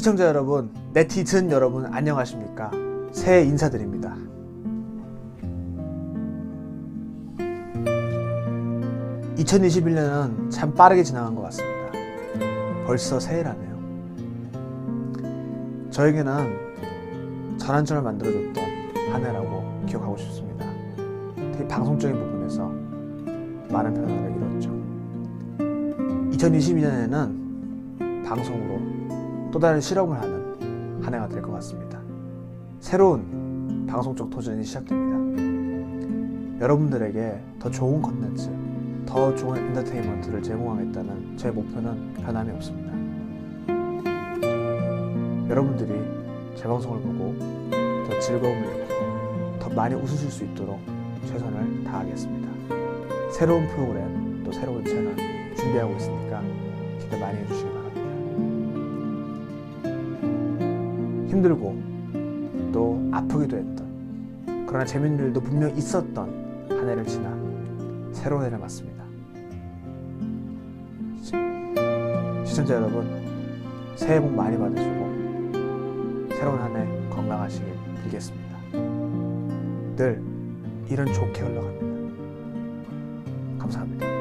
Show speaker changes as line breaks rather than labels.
시청자 여러분, 네티즌 여러분 안녕하십니까? 새해 인사드립니다. (2021년은) 참 빠르게 지나간 것 같습니다. 벌써 새해라네요. 저에게는 전환점을 만들어줬던 한 해라고 기억하고 싶습니다. 특히 방송적인 부분에서 많은 변화를 이뤘죠. 2022년에는 방송으로 또 다른 실험을 하는 한 해가 될 것 같습니다. 새로운 방송적 도전이 시작됩니다. 여러분들에게 더 좋은 컨텐츠, 더 좋은 엔터테인먼트를 제공하겠다는 제 목표는 변함이 없습니다. 여러분들이 제 방송을 보고 더 즐거움을 느끼고 더 많이 웃으실 수 있도록 최선을 다하겠습니다. 새로운 프로그램 또 새로운 채널 준비하고 있으니까 기대 많이 해주시기 바랍니다. 힘들고 또 아프기도 했던 그러나 재밌는 일도 분명 있었던 한 해를 지나 새로운 해를 맞습니다. 시- 시청자 여러분 새해 복 많이 받으시고 새로운 한 해 건강하시길 빌겠습니다. 늘 일은 좋게 흘러갑니다. 감사합니다.